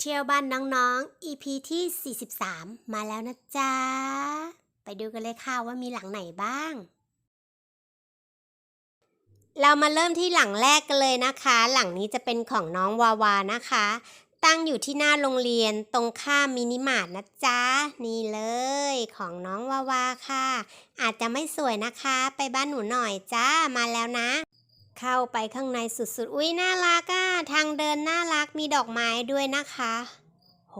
เที่ยวบ้านน้องๆ EP ที่ 43 มาแล้วนะจ๊ะ ไปดูกันเลยค่ะว่ามีหลังไหนบ้าง เรามาเริ่มที่หลังแรกกันเลยนะคะ หลังนี้จะเป็นของน้องวาวานะคะ ตั้งอยู่ที่หน้าโรงเรียนตรงข้ามมินิมาร์ทนะจ๊ะ นี่เลยของน้องวาวาค่ะ อาจจะไม่สวยนะคะ ไปบ้านหนูหน่อยจ้า มาแล้วนะ เข้าไปข้างในสุดๆ อุ้ยน่ารักอะทางเดินน่ารักมีดอกไม้ด้วยนะคะ โห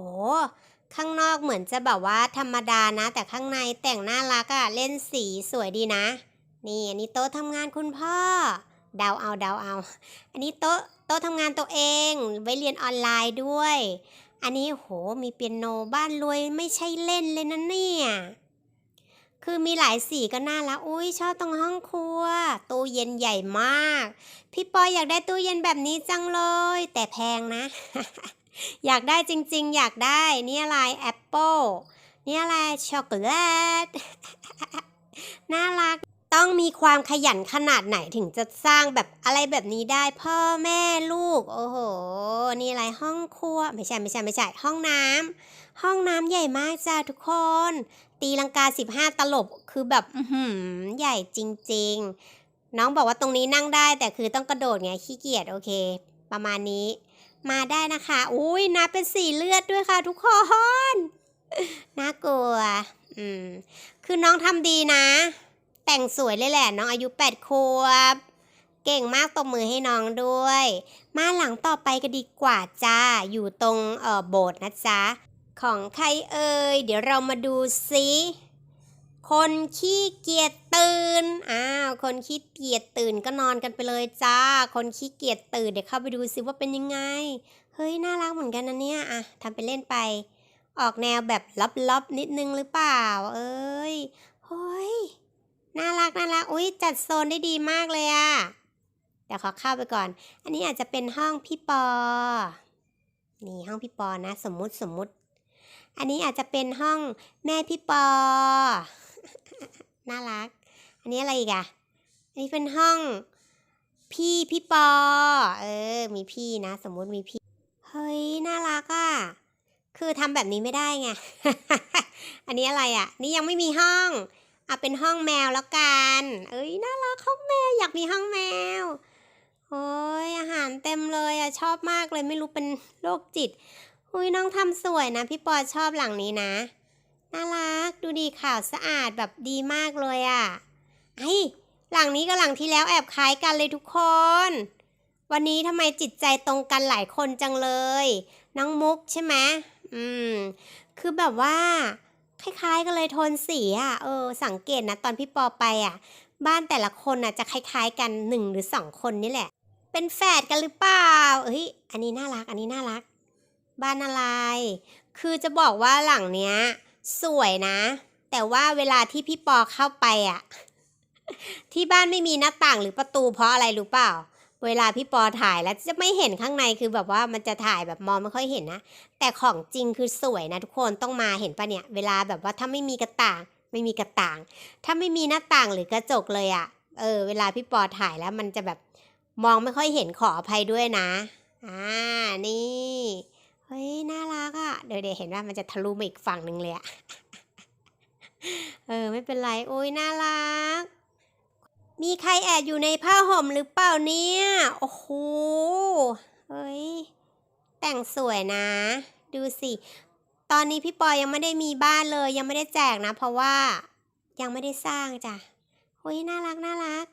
ข้างนอกเหมือนจะแบบว่าธรรมดานะ แต่ข้างในแต่งน่ารักอะเล่นสีสวยดีนะ นี่อันนี้โต๊ะทำงานคุณพ่อ เดาเอาเดาเอา อันนี้โต๊ะโต๊ะทำงานตัวเอง ไว้เรียนออนไลน์ด้วย อันนี้โหมีเปียโนบ้านรวยไม่ใช่เล่นเลยนะเนี่ย คือมีหลายสีก็น่ารัก อุ้ยชอบตรงห้องครัว ตู้เย็นใหญ่มาก พี่ปอยอยากได้ตู้เย็นแบบนี้จังเลย แต่แพงนะ อยากได้จริงๆ อยากได้ นี่อะไรแอปเปิลนี่อะไรช็อกโกแลต น่ารัก ต้องมีความขยันขนาดไหนถึงจะสร้างแบบอะไรแบบนี้ได้ พ่อแม่ลูก โอ้โห นี่อะไรห้องครัว ไม่ใช่ไม่ใช่ไม่ใช่ ห้องน้ำห้องน้ำใหญ่มากจ้าทุกคน ตีลังกา 15 ตลบคือแบบใหญ่จริง ๆ น้องบอกว่าตรงนี้นั่งได้ แต่คือต้องกระโดดไงขี้เกียจโอเค ประมาณนี้ มาได้นะคะ อุ้ยนับเป็นสีเลือดด้วยค่ะ ทุกคนน่ากลัว อืม คือน้องทำดีนะ แต่งสวยเลยแหละ น้องอายุ8ขวบ เก่งมากตบมือให้น้องด้วย มาหลังต่อไปก็ดีกว่าจ้า อยู่ตรงเอ่อโบสถ์นะจ๊ะ ของใครเอ่ย เดี๋ยวเรามาดูซิคนขี้เกียจตื่น อ้าว คนขี้เกียจตื่นก็นอนกันไปเลยจ้า คนขี้เกียจตื่นเดี๋ยวเข้าไปดูซิว่าเป็นยังไง เฮ้ย น่ารักเหมือนกันนะเนี่ยอะทำไปเล่นไป ออกแนวแบบลับๆนิดนึงหรือเปล่า เอ้ยเฮ้ย น่ารักน่ารัก อุ้ยจัดโซนได้ดีมากเลยอะเดี๋ยวขอเข้าไปก่อน อันนี้อาจจะเป็นห้องพี่ปอ นี่ห้องพี่ปอนะ สมมุติสมมุติ อันนี้อาจจะเป็นห้องแม่พี่ปอ น่ารัก อันนี้อะไรอีกอะอันนี้เป็นห้องพี่พี่ปอ เออ มีพี่นะ สมมุติมีพี่ เฮ้ย น่ารักอะคือทำแบบนี้ไม่ได้ไง อันนี้อะไรอะนี่ยังไม่มีห้องเอาเป็นห้องแมวแล้วกัน เอ้ย น่ารักห้องแมว อยากมีห้องแมวโอ้ยอาหารเต็มเลยอะชอบมากเลยไม่รู้เป็นโรคจิต อุ้ยน้องทำสวยนะ พี่ปอชอบหลังนี้นะ น่ารักดูดีข่าวสะอาดแบบดีมากเลยอะ่ะไอหลังนี้กับหลังที่แล้วแอบคล้ายกันเลยทุกคน วันนี้ทำไมจิตใจตรงกันหลายคนจังเลย น้องมุกใช่ไหมอืม คือแบบว่า คล้ายๆกันเลยโทนสีอะ่ะเออ สังเกตนะ ตอนพี่ปอไปอะ บ้านแต่ละคนอะจะคล้ายๆกันหนึ่งหรือสองคนนี่แหละ เป็นแฝดกันหรือเปล่าเอ้ยอันนี้น่ารัก อันนี้น่ารัก บ้านอะไร คือจะบอกว่าหลังเนี้ย สวยนะ แต่ว่าเวลาที่พี่ปอเข้าไปอะที่บ้านไม่มีหน้าต่างหรือประตูเพราะอะไรรู้เปล่า เวลาพี่ปอถ่ายแล้วจะไม่เห็นข้างในคือแบบว่ามันจะถ่ายแบบมองไม่ค่อยเห็นนะ แต่ของจริงคือสวยนะทุกคนต้องมาเห็นปะเนี่ย เวลาแบบว่าถ้าไม่มีกระต่าง ไม่มีกระต่าง ถ้าไม่มีหน้าต่างหรือกระจกเลยอะเออ เวลาพี่ปอถ่ายแล้วมันจะแบบมองไม่ค่อยเห็นขออภัยด้วยนะ อ่า นี่ เฮ้ย น่ารักอะ่ะ เดี๋ยวเดี๋ยวเห็นว่ามันจะทะลุมาอีกฝั่งหนึ่งเลยอะเออ ไม่เป็นไร โอ้ยน่ารัก มีใครแอบอยู่ในผ้าห่มหรือเปล่าเนี่ย โอ้โห เฮ้ย แต่งสวยนะ ดูสิ ตอนนี้พี่ปอยยังไม่ได้มีบ้านเลย ยังไม่ได้แจกนะ เพราะว่ายังไม่ได้สร้างจ้ะเฮ้ย น่ารัก น่ารัก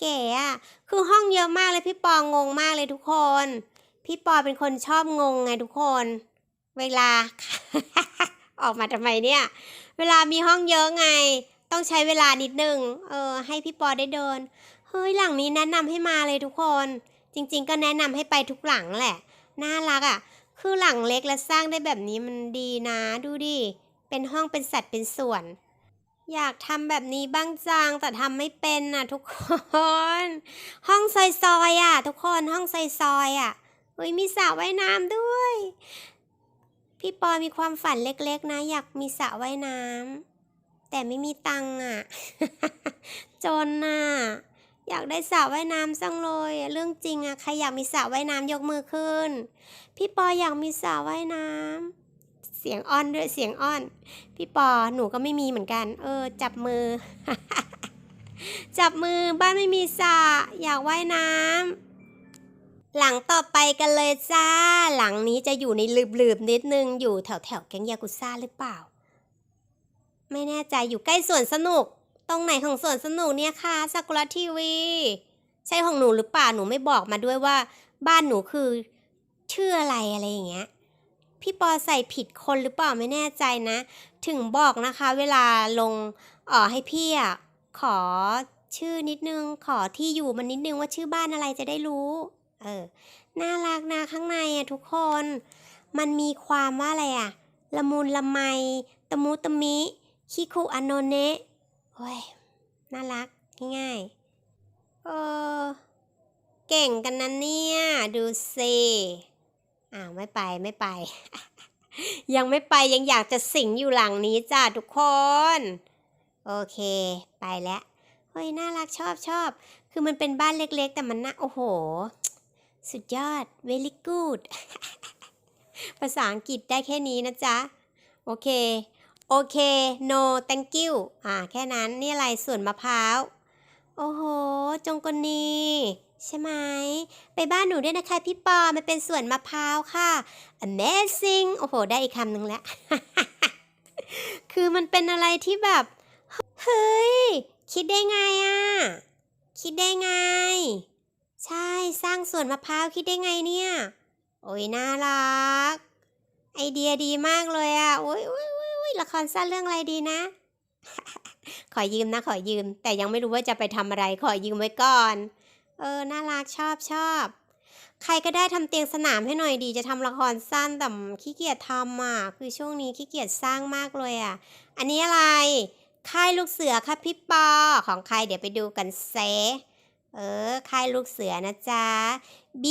เก๋อะคือห้องเยอะมากเลยพี่ปองงงมากเลยทุกคน พี่ปอเป็นคนชอบงงไงทุกคน เวลา ออกมาทำไมเนี่ย เวลามีห้องเยอะไง ต้องใช้เวลานิดนึง เออ ให้พี่ปอได้เดิน เฮ้ยหลังนี้แนะนำให้มาเลยทุกคน จริง ๆ ก็แนะนำให้ไปทุกหลังแหละ น่ารักอะ่ะ คือหลังเล็กและสร้างได้แบบนี้มันดีนะ ดูดิ เป็นห้องเป็นสัดเป็นส่วน อยากทำแบบนี้บ้างจังแต่ทำไม่เป็นน่ะ ทุกคน ห้องซอยๆอะ ทุกคนห้องซอยๆอะ เฮ้ยมีสระว่ายน้ำด้วย พี่ปอมีความฝันเล็กๆ นะ อยากมีสระว่ายน้ำแต่ไม่มีตังค์อะ จนน่ะ อยากได้สระว่ายน้ำจังเลย เรื่องจริงอะใครอยากมีสระว่ายน้ำยกมือขึ้น พี่ปออยากมีสระว่ายน้ำเสียงอ้อนด้วยเสียงอ้อน พี่ปอหนูก็ไม่มีเหมือนกัน เออ จับมือ จับมือบ้านไม่มีสระอยากว่ายน้ำ หลังต่อไปกันเลยจ้า หลังนี้จะอยู่ในลืบๆนิดนึง อยู่แถวแถวแก๊งยากุซ่าหรือเปล่า ไม่แน่ใจอยู่ใกล้สวนสนุก ตรงไหนของสวนสนุกเนี่ยคะซากุระทีวี ใช่ของหนูหรือเปล่า หนูไม่บอกมาด้วยว่า บ้านหนูคือชื่ออะไรอะไรอย่างเงี้ย พี่ปอใส่ผิดคนหรือเปล่าไม่แน่ใจนะ ถึงบอกนะคะ เวลาลงอ่อให้พี่อะขอชื่อนิดนึง ขอที่อยู่มันนิดนึงว่าชื่อบ้านอะไรจะได้รู้ เออ น่ารักนะข้างในอะทุกคน มันมีความว่าอะไรอะละมุนละไม ตะมุตะมิ คิคุอโนเนะโอ้ย น่ารัก ง่ายๆเออ เก่งกันนะเนี่ย ดูสิอ้าว ไม่ไปไม่ไป ยังไม่ไปยังอยากจะสิงอยู่หลังนี้จ้าทุกคน โอเค ไปแล้ว เฮ้ย น่ารักชอบชอบ คือมันเป็นบ้านเล็ก ๆ แต่มันน่าโอ้โห สุดยอด very good ภาษาอังกฤษได้แค่นี้นะจ๊ะ โอเค โอเค no thank you อ่า แค่นั้น นี่อะไรส่วนมะพร้าว โอ้โห จงกลนีใช่ไหม ไปบ้านหนูด้วยนะคะพี่ปอ มันเป็นสวนมะพร้าวค่ะ amazing โอ้โห ได้อีกคำหนึ่งแล้ว คือมันเป็นอะไรที่แบบ เฮ้ย คิดได้ไงอะ คิดได้ไง ใช่สร้างสวนมะพร้าวคิดได้ไงเนี่ย โอ้ยน่ารัก ไอเดียดีมากเลยอะโอ้ยโอ้ยโอ้ยโอ้ยละครสั้นเรื่องอะไรดีนะ ขอยืมนะขอยืม แต่ยังไม่รู้ว่าจะไปทำอะไรขอยืมไว้ก่อน เออน่ารักชอบชอบ ใครก็ได้ทำเตียงสนามให้หน่อยดี จะทำละครสั้นแต่ขี้เกียจทำอะคือช่วงนี้ขี้เกียจสร้างมากเลยอะ อันนี้อะไรค่ายลูกเสือค่ะพี่ปอของใครเดี๋ยวไปดูกันเซ เออ ค่ายลูกเสือนะจ๊ะ B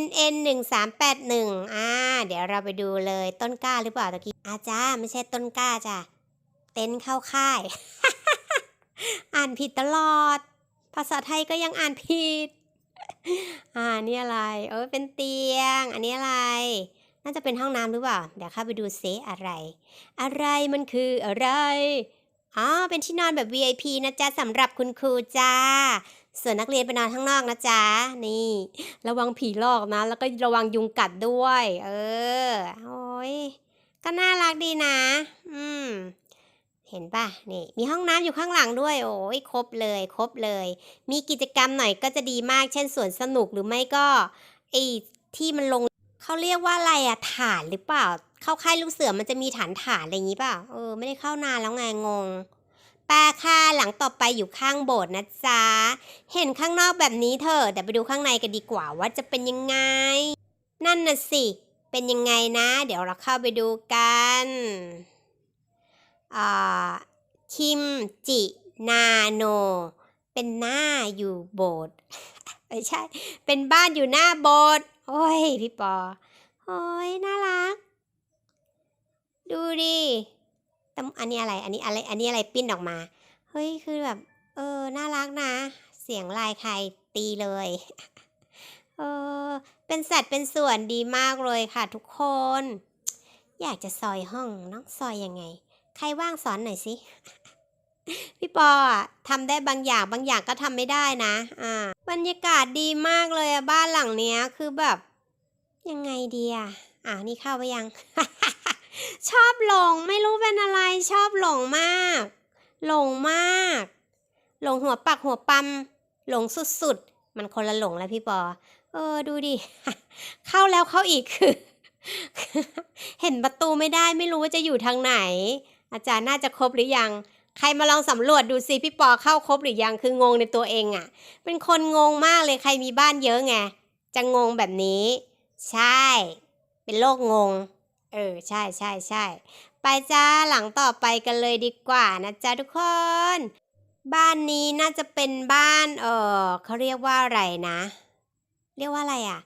N N หนึ่งสามแปดหนึ่งอ่า เดี๋ยวเราไปดูเลยต้นกล้าหรือเปล่าตะกี้อาจ้าไม่ใช่ต้นกล้าจ้ะ เต็นเข้าค่าย อ่านผิดตลอด ภาษาไทยก็ยังอ่านผิด อ่านี่อะไรเออเป็นเตียง อันนี้อะไร น่าจะเป็นห้องน้ำหรือเปล่า เดี๋ยวเข้าไปดูเซอะไร อะไรมันคืออะไร อ๋อ เป็นที่นอนแบบ VIP นะจ๊ะสำหรับคุณครูจ้า ส่วนนักเรียนไปนอนข้างนอกนะจ๊ะ นี่ ระวังผีหลอกนะ แล้วก็ระวังยุงกัดด้วย เออ โอ้ย ก็น่ารักดีนะ อืม เห็นป่ะ นี่ มีห้องน้ำอยู่ข้างหลังด้วย โอ้ย ครบเลย ครบเลย มีกิจกรรมหน่อยก็จะดีมาก เช่นสวนสนุกหรือไม่ก็ไอ้ที่มันลง เขาเรียกว่าอะไรอะฐานหรือเปล่า เข้าค่ายลูกเสือมันจะมีฐานฐานอะไรอย่างนี้เปล่าเออไม่ได้เข้านานแล้วไงงงปลาค่ะ หลังต่อไปอยู่ข้างโบสถ์นะจ๊ะ เห็นข้างนอกแบบนี้เถอะเดี๋ยวไปดูข้างในกันดีกว่าว่าจะเป็นยังไง นั่นน่ะสิ เป็นยังไงนะ เดี๋ยวเราเข้าไปดูกันอ่าคิมจินาโน เป็นหน้าอยู่โบสถ์ไม่ใช่ เป็นบ้านอยู่หน้าโบสถ์โอ้ย พี่ปอ โอ้ยน่ารัก ดูดิแต่อันนี้อะไร อันนี้อะไร อันนี้อะไรปิ้นออกมา เฮ้ย คือแบบ เออ น่ารักนะ เสียงลายใครตีเลย เออ เป็นสัตว์เป็นส่วนดีมากเลยค่ะทุกคน อยากจะซอยห้องน้องซอยยังไง ใครว่างสอนหน่อยสิ พี่ปอทำได้บางอย่างบางอย่างก็ทำไม่ได้นะ อ่า บรรยากาศดีมากเลยอะบ้านหลังเนี้ย คือแบบ ยังไงดีอะอ่านี่เข้าไปยัง ชอบหลงไม่รู้เป็นอะไรชอบหลงมาก หลงมาก หลงหัวปักหัวปั๊มหลงสุดๆ มันคนละหลงแล้วพี่ปอ เออดูดิ เข้าแล้วเข้าอีกคือ เห็นประตูไม่ได้ไม่รู้ว่าจะอยู่ทางไหน อาจารย์น่าจะครบหรือยัง ใครมาลองสำรวจดูสิพี่ปอเข้าครบหรือยังคืองงในตัวเองอะ่ะ เป็นคนงงมากเลยใครมีบ้านเยอะไงจะงงแบบนี้ ใช่ เป็นโรคงง เออ ใช่ใช่ใช่ไปจ้าหลังต่อไปกันเลยดีกว่านะจ๊ะทุกคน บ้านนี้น่าจะเป็นบ้าน เออเขาเรียกว่าอะไรนะ เรียกว่าอะไรอะ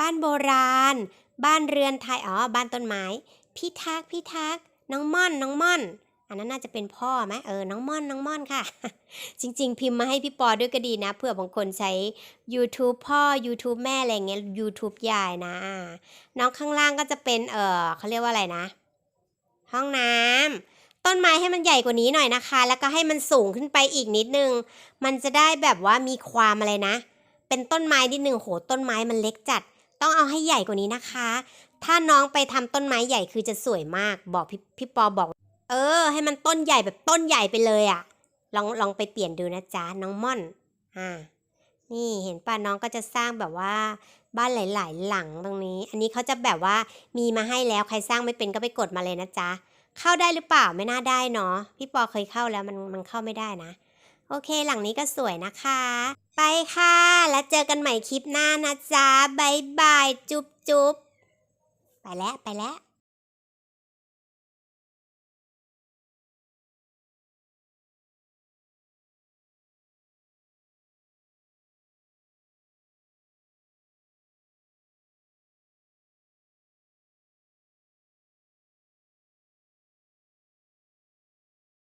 บ้านโบราณ บ้านเรือนไทยอ๋อบ้านต้นไม้ พี่ทักพี่ทักน้องม่อนน้องม่อน อันนั้นน่าจะเป็นพ่อไหมเออ น้องม่อน น้องม่อนค่ะ จริง ๆ พิมพ์มาให้พี่ปอด้วยก็ดีนะ เผื่อบางคนใช้ YouTube พ่อ YouTube แม่ อะไรเงี้ย YouTube ยายนะ น้องข้างล่างก็จะเป็น เออเขาเรียกว่าอะไรนะ ห้องน้ำ ต้นไม้ให้มันใหญ่กว่านี้หน่อยนะคะ แล้วก็ให้มันสูงขึ้นไปอีกนิดนึง มันจะได้แบบว่ามีความอะไรนะ เป็นต้นไม้นิดนึง โห ต้นไม้มันเล็กจัด ต้องเอาให้ใหญ่กว่านี้นะคะ ถ้าน้องไปทำต้นไม้ใหญ่คือจะสวยมาก บอกพี่พี่ปอบอก เออ ให้มันต้นใหญ่แบบต้นใหญ่ไปเลยอะ่ะ ลองลองไปเปลี่ยนดูนะจ๊ะน้องม่อน อ่า นี่เห็นป่ะน้องก็จะสร้างแบบว่าบ้านหลาย ๆ หลังตรงนี้ อันนี้เขาจะแบบว่ามีมาให้แล้วใครสร้างไม่เป็นก็ไปกดมาเลยนะจ๊ะ เข้าได้หรือเปล่าไม่น่าได้เนาะพี่ปอเคยเข้าแล้วมันมันเข้าไม่ได้นะ โอเคหลังนี้ก็สวยนะคะ ไปค่ะ แล้วเจอกันใหม่คลิปหน้านะจ๊ะบายบายจุ๊บจุ๊บไปแล้วไปแล้ว